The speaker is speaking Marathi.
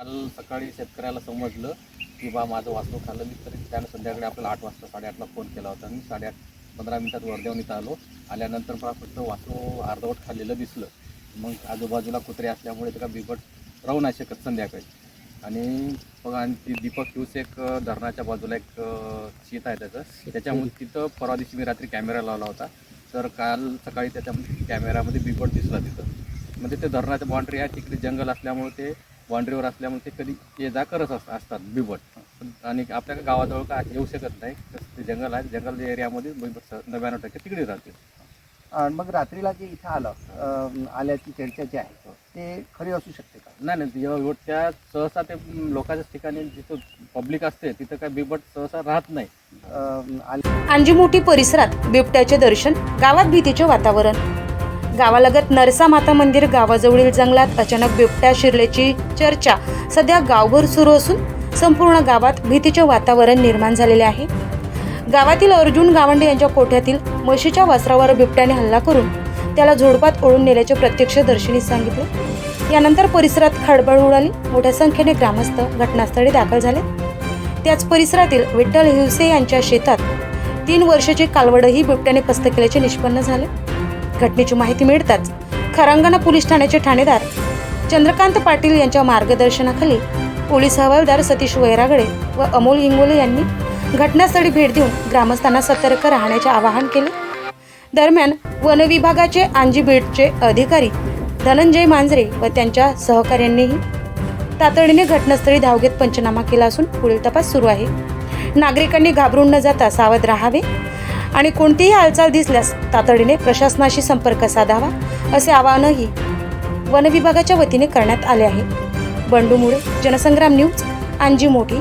काल सकाळी शेतकऱ्याला समजलं की बा माझं वासरू खाल्लं मी तरी त्यानं संध्याकाळी आपल्याला आठ वाजता साडेआठला फोन केला होता. मी साडेआठ पंधरा मिनिटात वर्ध्याहून इथं आलो. आल्यानंतर मला फक्त वासरू अर्धवट खाल्लेलं दिसलं. मग आजूबाजूला कुत्रे असल्यामुळे त्याला बिबट राहू नाही शकत संध्याकाळी. आणि बघा आणि ती दीपक ह्यूज एक धरणाच्या बाजूला एक शेत आहे त्याचं. त्याच्यामुळे तिथं परवा दिवशी मी रात्री कॅमेरा लावला होता. तर काल सकाळी त्याच्या कॅमेरामध्ये बिबट दिसला तिथं. म्हणजे ते धरणाच्या बाउंड्री आहे तिकडे जंगल असल्यामुळे ते बाउंड्रीवर असल्यामुळे ते कधी ये जा करत अस- असतात बिबट. आणि आपल्या गावाजवळ काय येऊ शकत नाही. कसं ते जंगल आहे. जंगल एरियामध्ये बिबट नव्याण्णव टक्के तिकडे राहते. आणि मग रात्रीला जे इथं आलं आल्याची चर्चा जी आहे ते खरी असू शकते का? नाही नाही. जेव्हा बिबट त्या सहसा ते लोकांच्याच ठिकाणी जिथं पब्लिक असते तिथं काय बिबट सहसा राहत नाही. अंजीमोठी परिसरात बिबट्याचे दर्शन गावात भीतीचे वातावरण. गावालगत नरसा माता मंदिर गावाजवळील जंगलात अचानक बिबट्या शिरल्याची चर्चा सध्या गावभर सुरू असून संपूर्ण गावात भीतीचे वातावरण निर्माण झालेले आहे. गावातील अर्जुन गावंडे यांच्या कोठ्यातील म्हशीच्या वासरावर बिबट्याने हल्ला करून त्याला झोडपात ओढून नेल्याचे प्रत्यक्षदर्शींनी सांगितले. यानंतर परिसरात खळबळ उडाली. मोठ्या संख्येने ग्रामस्थ घटनास्थळी दाखल झाले. त्याच परिसरातील विठ्ठल हिवसे यांच्या शेतात तीन वर्षाची कालवडही बिबट्याने पस्त केल्याचे निष्पन्न झाले. घटनेची माहिती मिळताच खरांगणा पोलीस ठाण्याचे ठाणेदार चंद्रकांत पाटील यांच्या मार्गदर्शनाखाली पोलीस हवालदार सतीश वैरागडे व अमोल हिंगोले यांनी घटनास्थळी भेट देऊन ग्रामस्थांना सतर्क राहण्याचे आवाहन केले. दरम्यान वनविभागाचे आंजी बीडचे अधिकारी धनंजय मांजरे व त्यांच्या सहकाऱ्यांनीही तातडीने घटनास्थळी धाव घेत पंचनामा केला असून पुढील तपास सुरू आहे. नागरिकांनी घाबरून न जाता सावध राहावे. आणि कोणतीही हालचाल दिसल्यास तातडीने प्रशासनाशी संपर्क साधावा असे आवाहनही वनविभागाच्या वतीने करण्यात आले आहे. बंडू मुळे जनसंग्राम न्यूज अंजी मोठी.